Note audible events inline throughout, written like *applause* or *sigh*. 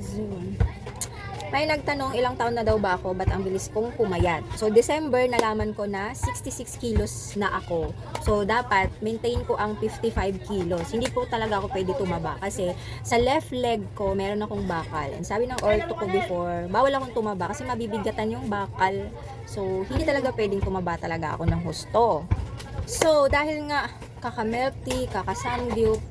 Zoom. May nagtanong ilang taon na daw ba ako, ba't ang bilis kong pumayat? So, December, nalaman ko na 66 kilos na ako. So, dapat maintain ko ang 55 kilos. Hindi po talaga ako pwede tumaba kasi sa left leg ko, meron akong bakal. And sabi ng ortho ko before, bawal akong tumaba kasi mabibigatan yung bakal. So, hindi talaga pwedeng tumaba talaga ako ng husto. So, dahil nga kakamilk tea, kakasamgyup,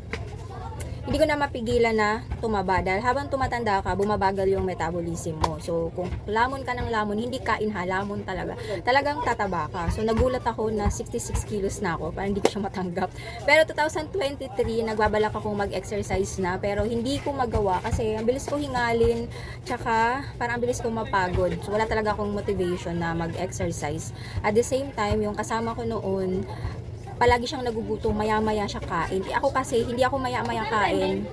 hindi ko na mapigilan na tumaba dahil habang tumatanda ka, bumabagal yung metabolism mo. So, kung lamon ka ng lamon, hindi kain ha, lamon talaga. Talagang tataba ka. So, nagulat ako na 66 kilos na ako, parang hindi ko siya matanggap. Pero 2023, nagbabalak akong mag-exercise na, pero hindi ko magawa kasi ang bilis ko hingalin, tsaka parang ang bilis ko mapagod. So, wala talaga akong motivation na mag-exercise. At the same time, yung kasama ko noon, palagi siyang nagugutom, maya-maya siya kain. Eh, ako kasi, hindi ako maya-maya kain.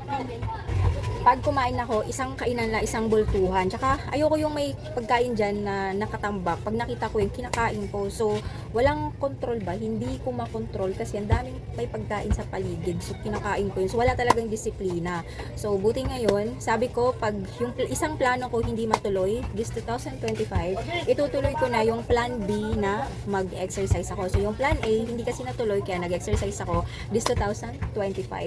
Pag kumain ako, isang kainan na, isang bultuhan. Tsaka, ayoko yung may pagkain dyan na nakatambak. Pag nakita ko yung kinakain ko. So, walang control ba? Hindi ko makontrol kasi ang daming may pagkain sa paligid. So, kinakain ko yun. So, wala talagang disiplina. So, buti ngayon, sabi ko, pag yung isang plano ko hindi matuloy, this 2025, itutuloy ko na yung plan B na mag-exercise ako. So, yung plan A, hindi kasi natuloy, kaya nag-exercise ako this 2025.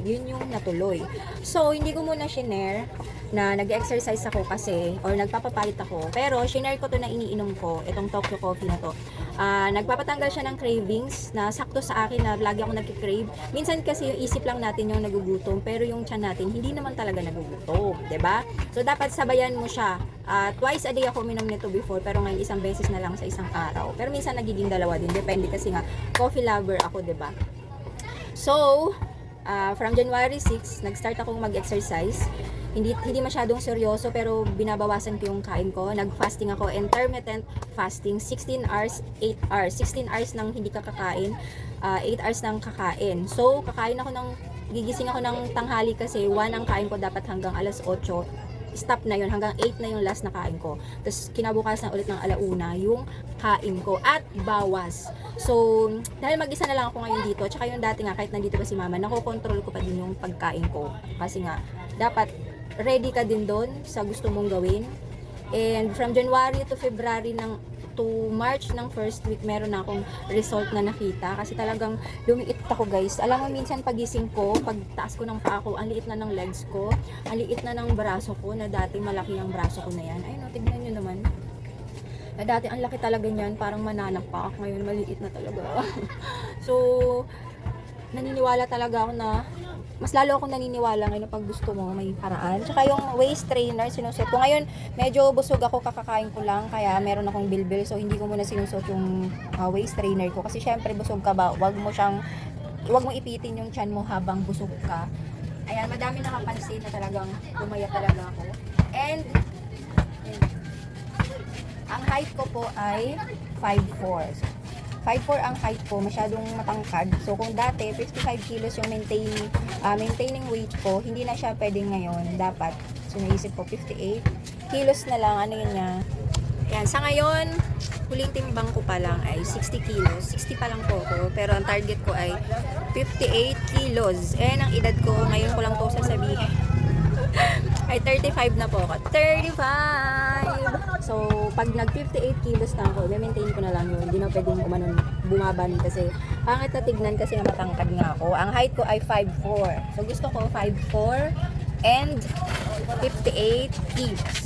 Yun yung natuloy. So, hindi ko muna shinare na nag-exercise ako kasi, or nagpapapalit ako. Pero, shinare ko to na iniinom ko, itong Tokyo Coffee na to. Ah, nagpapatanggal siya ng cravings na sakto sa akin na lagi ako nagki-crave. Minsan kasi yung isip lang natin yung nagugutom, pero yung tiyan natin hindi naman talaga nagugutom, 'di ba? So dapat sabayan mo siya. Ah, twice a day ako minom nito before, pero ngayon isang beses na lang sa isang araw. Pero minsan nagiging dalawa din, depende kasi nga coffee lover ako, 'di ba? So, ah, from January 6, nag-start akong mag-exercise. Hindi hindi masyadong seryoso pero binabawasan ko yung kain ko. Nag-fasting ako, intermittent fasting, 16 hours, 8 hours. 16 hours nang hindi ka kakain, ah, 8 hours nang kakain. So, kakain ako ng gigising ako ng tanghali kasi 1 ang kain ko dapat hanggang alas 8 stop na yun, hanggang 8 na yung last na kain ko. Tapos kinabukasan ulit ng alauna yung kain ko at bawas. So, dahil mag-isa na lang ako ngayon dito, tsaka yung dati nga, kahit nandito pa si mama, nakokontrol ko pa din yung pagkain ko. Kasi nga, dapat ready ka din doon sa gusto mong gawin. And from January to February ng to March ng first week, meron na akong result na nakita. Kasi talagang lumiit ako guys. Alam mo, minsan pagising ko, pag taas ko ng paa ko, ang liit na ng legs ko, ang liit na ng braso ko, na dati malaki ang braso ko na yan. Ay no, tignan nyo naman. Na dati ang laki talaga niyan, parang mananap pa ako. Ngayon, maliit na talaga. *laughs* so, naniniwala talaga ako na mas lalo ako naniniwala ngayon pag gusto mo may paraan. Tsaka yung waist trainer sinusuot ko. Ngayon, medyo busog ako kakakain ko lang kaya meron akong bilbil so hindi ko muna sinusuot yung ah, waist trainer ko kasi syempre busog ka ba, wag mo siyang wag mo ipitin yung chan mo habang busog ka. Ayan, madami nakapansin na talagang lumaya talaga ako. And yun. ang height ko po ay 5'4". So, 5'4 ang height ko, masyadong matangkad. So, kung dati, 55 kilos yung maintain, ah, maintaining weight ko, hindi na siya pwedeng ngayon. Dapat, so naisip ko, 58 kilos na lang. Ano yun niya? Yan, sa ngayon, huling timbang ko pa lang ay 60 kilos. 60 pa lang po ako. Pero ang target ko ay 58 kilos. Eh, ang edad ko, ngayon ko lang to sasabihin. *laughs* ay 35 na po ako. 35! So, pag nag 58 kilos na ako, maintain ko na lang yun. Hindi na pwedeng umanon, bumaban kasi pangit na tignan kasi matangkad nga ako. Ang height ko ay 5'4". So, gusto ko 5'4 and 58 kilos.